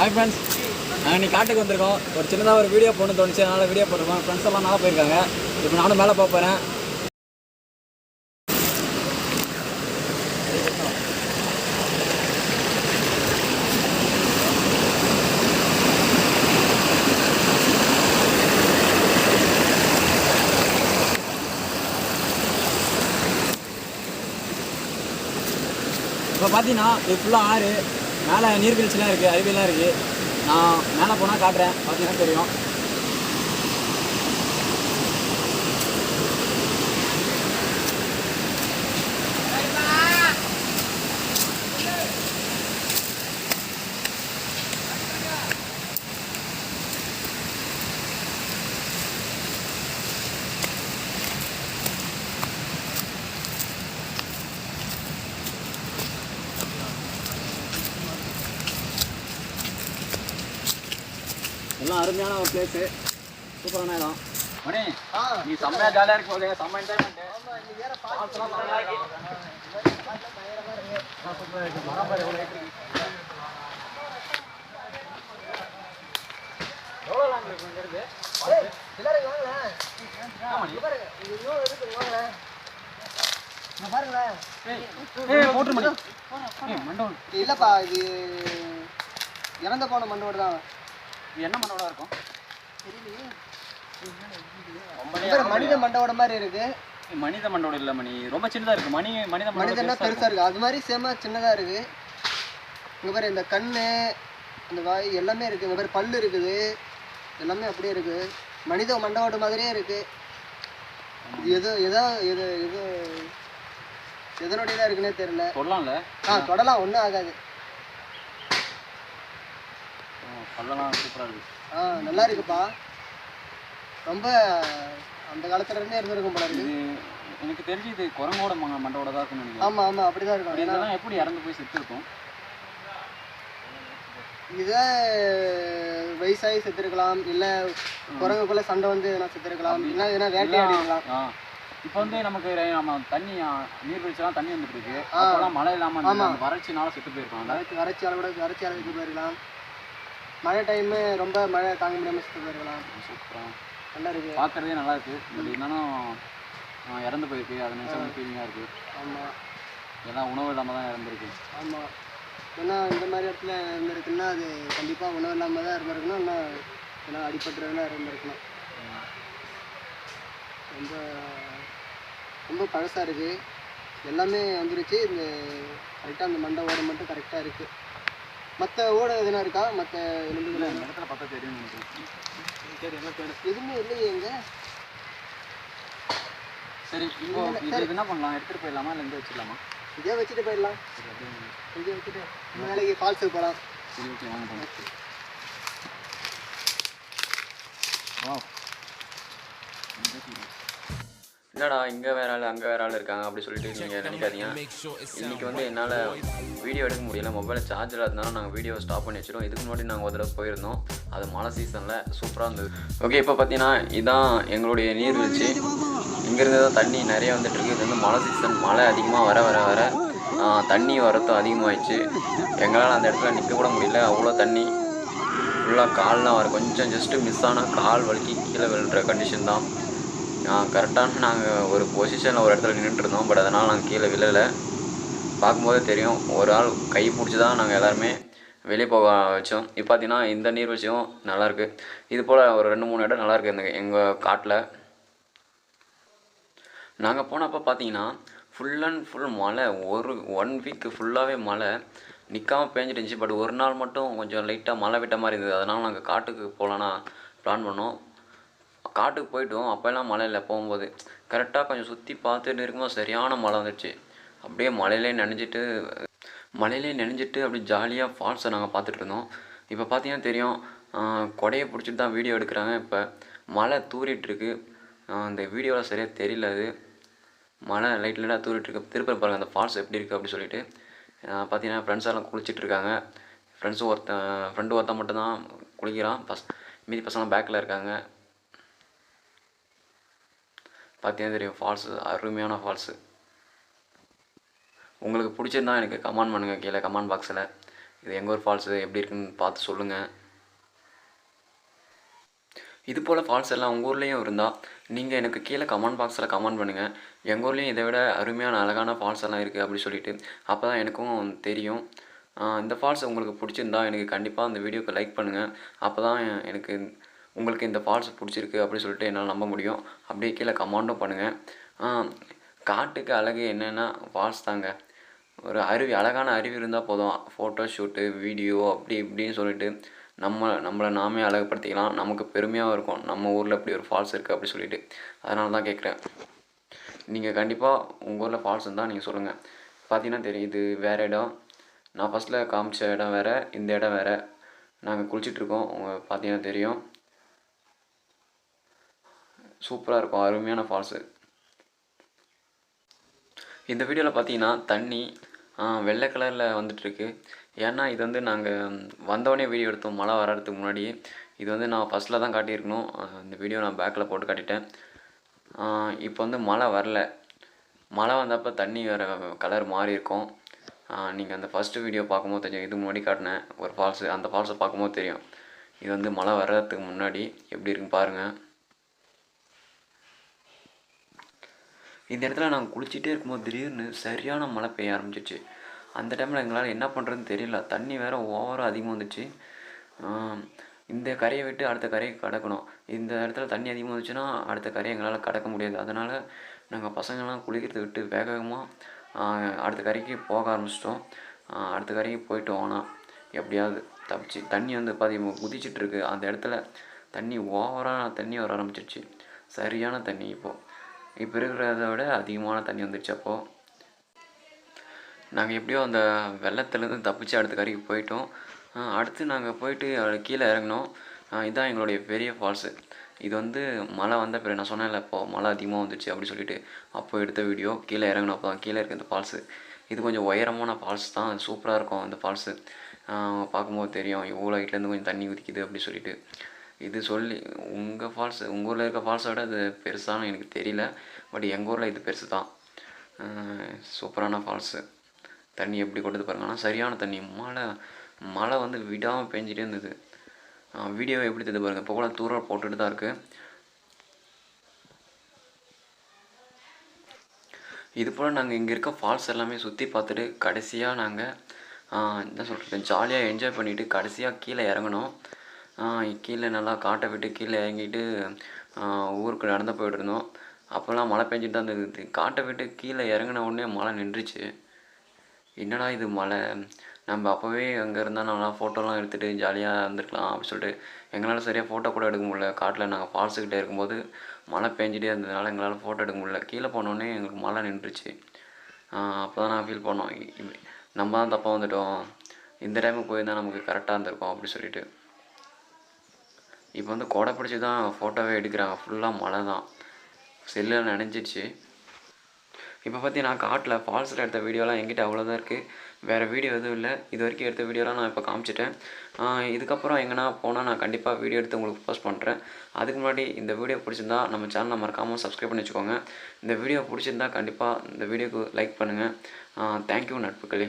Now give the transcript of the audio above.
Hi friends நாங்கள் இன்னைக்கு காட்டுக்கு வந்திருக்கோம். ஒரு சின்னதாக ஒரு வீடியோ போடணும் தோணுச்சு. அதனால் வீடியோ போட்டிருக்கோம். ஃப்ரெண்ட்ஸ் எல்லாம் மேலே போயிருக்காங்க. இப்போ நானும் மேலே போக போகிறேன் இப்போ பார்த்தீங்கன்னா இது ஃபுல்லாக ஆறு. மேலே நீர்வீழ்ச்சிலாம் இருக்குது அருவியெல்லாம் இருக்குது. நான் மேலே போனால் காட்டுறேன். பார்த்தீங்கன்னா தெரியும். எல்லாம் அருமையான ஒரு பிளேஸு சூப்பரான இடம். மணி நீ செம்மையாக ஜாலியாக இருக்கு போதே செம்ம என்ஜாய்மெண்ட்டு எவ்வளோ லாங் இருக்கு. இங்கிருந்து இல்லப்பா இது இறந்து போன மண்டோடு தான் இது என்ன மண்டபம் இருக்கும்? மனித மண்டோட மாதிரி இருக்கு. மனித மண்டபம் இல்லை மணி. ரொம்ப சின்னதாக இருக்கு. மணி மனித மனிதன்னா மண்டபம் பெருசா இருக்கு. அது மாதிரி சேமா சின்னதா இருக்கு. இங்க பாரு இந்த கண்ணு இந்த வாய் எல்லாமே இருக்கு. இங்க பாரு பல்லு இருக்குது. எல்லாமே அப்படியே இருக்கு. மனித மண்டவோட மாதிரியே இருக்கு. எதோ எதோ எது எது எதனுடையதா இருக்குன்னே தெரியல. சொல்லலாம்ல. ஆ தொடலாம். ஒன்றும் ஆகாது. பல்லெல்லாம் சூப்பராக இருக்கு ஆ நல்லா இருக்குப்பா. ரொம்ப அந்த காலத்துல இருந்தே இருந்திருக்கும் போல இருக்கு. இது எனக்கு தெரிஞ்சு இது குரங்கோட ம- மண்டபோட தான் இருக்கும்னு நினைக்கிறேன். ஆமா ஆமா அப்படிதான் இருக்கும். அப்படி ஏன்னா எப்படி இறந்து போய் செத்து இருக்கும் இதே வயசாகி செத்துருக்கலாம் இல்ல குரங்குக்குள்ள சண்டை வந்து எதனா செத்துருக்கலாம் இல்லை எதனா வேட்டையாடி இருக்கலாம் ஆ. இப்போ வந்து நமக்கு ரெ- நம்ம தண்ணி ஆ, நீர்வீழ்ச்சிலாம் தண்ணி வந்துட்டு இருக்கு. அப்போலாம் மழை இல்லாமல் அந்த வறட்சினால செத்து போயிருக்காங்க வறட்சி வறட்சியால கூட வறட்சியால போயிருக்கலாம். மழை டைமு ரொம்ப மழை தாங்க முடியாம செத்து போயிருக்கலாம் சூப்பராக நல்லா இருக்கு. பார்க்கறதே நல்லா இருக்கு. பட் இருந்தாலும் இறந்து போயிருக்கு. அது நினச்சா ஃபீலிங்காக இருக்கு. ஆமா. எல்லாம் உணவு இல்லாமல் தான் இறந்துருக்கு. ஆமா. ஏன்னா இந்த மாதிரி இடத்துல இருந்திருக்குன்னா அது கண்டிப்பா உணவு இல்லாம தான் இருந்திருக்கணும் இல்லை ஏன்னா அடிபட்டுறதுலாம் இருந்திருக்கணும் ரொம்ப ரொம்ப பழசா இருக்கு. எல்லாமே வந்துருச்சு. இந்த கரெக்டாக அந்த மண்டை ஓடை மட்டும் கரெக்டாக இருக்கு. மற்ற ஓடை எதுனா இருக்கா? மற்ற எலும்புகள் இடத்துல பார்த்தா தெரியும் எதுவுமே இல்லையே எங்க சரி இப்போ இது என்ன பண்ணலாம்? எடுத்துகிட்டு போயிடலாமா? இல்லை இங்கே வச்சிடலாமா? இதே வச்சுட்டு போயிடலாம். இங்கே வச்சுட்டு நாளைக்கு ஃபால்ஸுக்கு போகலாம் சரி ஓகே வாங்க போகலாம் வா என்னடா இங்கே வேற ஆள் அங்கே வேற ஆள் இருக்காங்க அப்படி சொல்லிட்டு நீங்கள் நினைக்காதீங்க இன்றைக்கி வந்து என்னால் வீடியோ எடுக்க முடியல. மொபைலில் சார்ஜ் இல்லாதனால நாங்கள் வீடியோ ஸ்டாப் பண்ணி வச்சிட்டோம். இதுக்கு முன்னாடி நாங்கள் ஒரு தடவை போயிருந்தோம். அது மழை சீசனில் சூப்பராக இருந்தது. ஓகே இப்போ பார்த்தீங்கன்னா இதான் எங்களுடைய நீர்வீழ்ச்சி இங்கேருந்து தான் தண்ணி நிறைய வந்துட்டு இருக்கு இது வந்து மழை சீசன் மழை அதிகமாக வர வர வர தண்ணி வரத்தும் அதிகமாகிடுச்சு எங்களால் அந்த இடத்துல நிற்க கூட முடியல. அவ்வளோ தண்ணி. ஃபுல்லாக கால்லாம் வர கொஞ்சம் ஜஸ்ட்டு மிஸ் ஆனால் கால் வலிக்கி கீழே விழுற கண்டிஷன் தான். நான் கரெக்டான நாங்கள் ஒரு பொசிஷனில் ஒரு இடத்துல நின்றுட்டு இருந்தோம். பட் அதனால் நாங்கள் கீழே விழலை. பார்க்கும்போதே தெரியும் ஒரு ஆள் கை பிடிச்சி தான் நாங்கள் எல்லாருமே வெளியே போக வச்சோம். இப்போ பார்த்தீங்கன்னா இந்த நீர்வீழ்ச்சியும் நல்லாயிருக்கு இது போல் ஒரு ரெண்டு மூணு இடம் நல்லாயிருக்கு இந்த எங்கள் காட்டில். நாங்கள் போனப்போ பார்த்தீங்கன்னா ஃபுல் அண்ட் ஃபுல் மழை. ஒரு ஒன் வீக் ஃபுல்லாகவே மழை. நிற்காம பேஞ்சிட்டு இருந்துச்சு. பட் ஒரு நாள் மட்டும் கொஞ்சம் லைட்டாக மழை விட்ட மாதிரி இருந்தது. அதனால் நாங்கள் காட்டுக்கு போகலான்னா பிளான் பண்ணோம். காட்டுக்கு போயிட்டோம். அப்போல்லாம் மழை இல்லை. போகும்போது கரெக்டாக கொஞ்சம் சுற்றி பார்த்துட்டு இருக்கும்போது சரியான மழை வந்துடுச்சு. அப்படியே மழையிலே நினைஞ்சிட்டு மழையிலே நினைஞ்சிட்டு அப்படி ஜாலியாக ஃபால்ஸை நாங்கள் பார்த்துட்டு இருந்தோம். இப்போ பார்த்தீங்கன்னா தெரியும். கொடையை பிடிச்சிட்டு தான் வீடியோ எடுக்கிறாங்க. இப்போ மழை தூரிட்டுருக்கு அந்த வீடியோவில் சரியாக தெரியல அது. மழை லைட் லைட்டாக தூரிட்டுருக்கு திருப்பி பாருங்கள் அந்த ஃபால்ஸ் எப்படி இருக்குது அப்படின்னு சொல்லிட்டு. பார்த்தீங்கன்னா ஃப்ரெண்ட்ஸ் எல்லாம் குளிச்சிட்டு இருக்காங்க. ஃப்ரெண்ட்ஸும் ஒருத்தன் ஃப்ரெண்டு ஒருத்தன் மட்டும்தான் குளிக்கிறான். பஸ் மீதி பசங்களாம் பேக்கில் இருக்காங்க. பார்த்தீங்கன்னா தெரியும் ஃபால்ஸு அருமையான ஃபால்ஸு உங்களுக்கு பிடிச்சிருந்தா எனக்கு கமெண்ட் பண்ணுங்கள் கீழே கமெண்ட் பாக்ஸில் இது எங்கள் ஊர் ஃபால்ஸு எப்படி இருக்குன்னு பார்த்து சொல்லுங்கள் இது போல் ஃபால்ஸ் எல்லாம் உங்கள் ஊர்லேயும் இருந்தால் நீங்கள் எனக்கு கீழே கமெண்ட் பாக்ஸில் கமெண்ட் பண்ணுங்கள் எங்கள் ஊர்லேயும் இதை விட அருமையான அழகான ஃபால்ஸ் எல்லாம் இருக்குது அப்படி சொல்லிட்டு அப்போ தான் எனக்கும் தெரியும். இந்த ஃபால்ஸ் உங்களுக்கு பிடிச்சிருந்தா எனக்கு கண்டிப்பாக அந்த வீடியோக்கு லைக் பண்ணுங்கள் அப்போ தான் எனக்கு உங்களுக்கு இந்த ஃபால்ஸ் பிடிச்சிருக்கு அப்படின்னு சொல்லிட்டு என்னால் நம்ப முடியும். அப்படியே கீழே கமாண்டும் பண்ணுங்கள் காட்டுக்கு அழகு என்னென்னா ஃபால்ஸ் தாங்க. ஒரு அருவி அழகான அருவி இருந்தால் போதும். ஃபோட்டோ ஷூட்டு வீடியோ அப்படி இப்படின்னு சொல்லிட்டு நம்ம நம்மளை நாமே அழகுப்படுத்திக்கலாம் நமக்கு பெருமையாக இருக்கும். நம்ம ஊரில் இப்படி ஒரு ஃபால்ஸ் இருக்குது அப்படி சொல்லிட்டு. அதனால தான் கேட்குறேன் நீங்கள் கண்டிப்பாக உங்கள் ஊரில் ஃபால்ஸ் இருந்தால் நீங்கள் சொல்லுங்கள் பார்த்தீங்கன்னா தெரியும் இது வேறு இடம். நான் ஃபஸ்ட்டில் காமிச்ச இடம் வேறு இந்த இடம் வேறு. நாங்கள் குளிச்சிட்ருக்கோம் உங்கள் பார்த்தீங்கன்னா தெரியும். சூப்பராக இருக்கும் அருமையான ஃபால்ஸு இந்த வீடியோவில் பார்த்தீங்கன்னா தண்ணி வெள்ளை கலரில் வந்துட்டுருக்கு. ஏன்னா இது வந்து நாங்கள் வந்தவொடனே வீடியோ எடுத்தோம் மழை வர்றதுக்கு முன்னாடியே. இது வந்து நான் ஃபஸ்ட்டில் தான் காட்டியிருக்கணும். இந்த வீடியோ நான் பேக்கில் போட்டு காட்டிட்டேன். இப்போ வந்து மழை வரல. மழை வந்தப்போ தண்ணி வேறு கலர் மாறி இருக்கும் நீங்கள் அந்த ஃபஸ்ட்டு வீடியோ பார்க்கும்போது தெரியும். இதுக்கு முன்னாடி காட்டினேன் ஒரு ஃபால்ஸு அந்த ஃபால்ஸை பார்க்கும்போது தெரியும். இது வந்து மழை வர்றதுக்கு முன்னாடி எப்படி இருக்குன்னு பாருங்கள் இந்த இடத்துல நாங்கள் குளிச்சுட்டே இருக்கும்போது திடீர்னு சரியான மழை பெய்ய ஆரம்பிச்சிச்சு. அந்த டைமில் எங்களால் என்ன பண்ணுறதுன்னு தெரியல. தண்ணி வேற ஓவராக அதிகமாக வந்துச்சு. இந்த கரையை விட்டு அடுத்த கரையை கடக்கணும். இந்த இடத்துல தண்ணி அதிகமாக வந்துச்சுன்னா அடுத்த கரையை எங்களால் கடக்க முடியாது. அதனால் நாங்கள் பசங்கள்லாம் குளிக்கிறது விட்டு வேக வேகமாக அடுத்த கரைக்கு போக ஆரம்பிச்சிட்டோம். அடுத்த கரைக்கு போயிட்டோம் ஆனால் எப்படியாவது தப்பிச்சு. தண்ணி வந்து பாதி குதிச்சிட்டு இருக்கு. அந்த இடத்துல தண்ணி ஓவராக தண்ணி வர ஆரம்பிச்சிருச்சு. சரியான தண்ணி இப்போது இப்போ இருக்கிறத விட அதிகமான தண்ணி வந்துடுச்சு அப்போது நாங்கள் எப்படியோ அந்த வெள்ளத்துலேருந்து தப்பிச்சு அடுத்த கரைக்கு போயிட்டோம். அடுத்து நாங்கள் போயிட்டு கீழே இறங்கினோம். இதுதான் எங்களுடைய பெரிய ஃபால்ஸு இது வந்து மழை வந்த பிறகு நான் சொன்னேன்ல இப்போது மழை அதிகமாக வந்துச்சு அப்படி சொல்லிட்டு. அப்போது எடுத்த வீடியோ கீழே இறங்கினப்போ தான் கீழே இருக்க இந்த ஃபால்ஸு இது கொஞ்சம் உயரமான ஃபால்ஸ் தான். சூப்பராக இருக்கும் இந்த ஃபால்ஸு பார்க்கும்போது தெரியும் இவ்வளோ ஹைட்லேருந்து கொஞ்சம் தண்ணி குதிக்குது அப்படி சொல்லிட்டு. இது சொல்லி உங்கள் ஃபால்ஸ் உங்கள் ஊரில் இருக்க ஃபால்ஸை விட அது பெருசான்னு எனக்கு தெரியல. பட் எங்கள் ஊரில் இது பெருசு தான் சூப்பரான ஃபால்ஸு தண்ணி எப்படி கொடுத்து பாருங்க. ஆனால் சரியான தண்ணி. மழை மழை வந்து விடாமல் பெஞ்சிட்டே இருந்தது. வீடியோ எப்படி தெரியுது பாருங்கள் இப்போ கூட தூரம் போட்டுட்டு தான் இருக்குது இது போல் நாங்கள் இங்கே இருக்க ஃபால்ஸ் எல்லாமே சுற்றி பார்த்துட்டு கடைசியாக நாங்கள் என்ன சொல்கிறது ஜாலியாக என்ஜாய் பண்ணிவிட்டு கடைசியாக கீழே இறங்கணும் கீழே நல்லா காட்டை விட்டு கீழே இறங்கிட்டு ஊருக்கு நடந்து போயிட்டுருந்தோம் அப்போல்லாம் மழை பெஞ்சிட்டு தான் இருந்தது. காட்டை விட்டு கீழே இறங்கின உடனே மழை நின்றுச்சு. என்னடா இது மழை? நம்ம அப்போவே அங்கே இருந்தால் நல்லா ஃபோட்டோலாம் எடுத்துகிட்டு ஜாலியாக இருந்திருக்கலாம் அப்படின்னு சொல்லிட்டு எங்களால் சரியாக ஃபோட்டோ கூட எடுக்க முடியல. காட்டில் நாங்கள் ஃபால்ஸுக்கிட்டே இருக்கும்போது மழை பெஞ்சிட்டே இருந்ததுனால எங்களால் ஃபோட்டோ எடுக்க முடியல. கீழே போனோடனே எங்களுக்கு மழை நின்றுச்சு. அப்போ தான் நான் ஃபீல் பண்ணோம். நம்ம தான் தப்பாக வந்துட்டோம். இந்த டைமுக்கு போயிருந்தால் நமக்கு கரெக்டாக இருந்திருக்கும் அப்படி சொல்லிட்டு. இப்போ வந்து கொடை பிடிச்சி தான் ஃபோட்டோவே எடுக்கிறாங்க. ஃபுல்லாக மழை தான் செல்லில் நினைஞ்சிடுச்சு. இப்போ பற்றி நான் காட்டில். ஃபால்ஸில் எடுத்த வீடியோலாம் என்கிட்ட அவ்வளோதான் இருக்குது வேறு வீடியோ எதுவும் இல்லை. இது வரைக்கும் எடுத்த வீடியோலாம் நான் இப்போ காமிச்சிட்டேன். இதுக்கப்புறம் எங்கன்னா போனால் நான் கண்டிப்பாக வீடியோ எடுத்து உங்களுக்கு போஸ்ட் பண்ணுறேன் அதுக்கு முன்னாடி இந்த வீடியோ பிடிச்சிருந்தா நம்ம சேனலை மறக்காமல் சப்ஸ்கிரைப் பண்ணி வச்சுக்கோங்க இந்த வீடியோ பிடிச்சிருந்தா கண்டிப்பாக இந்த வீடியோக்கு லைக் பண்ணுங்கள் தேங்க்யூ நட்புகளே.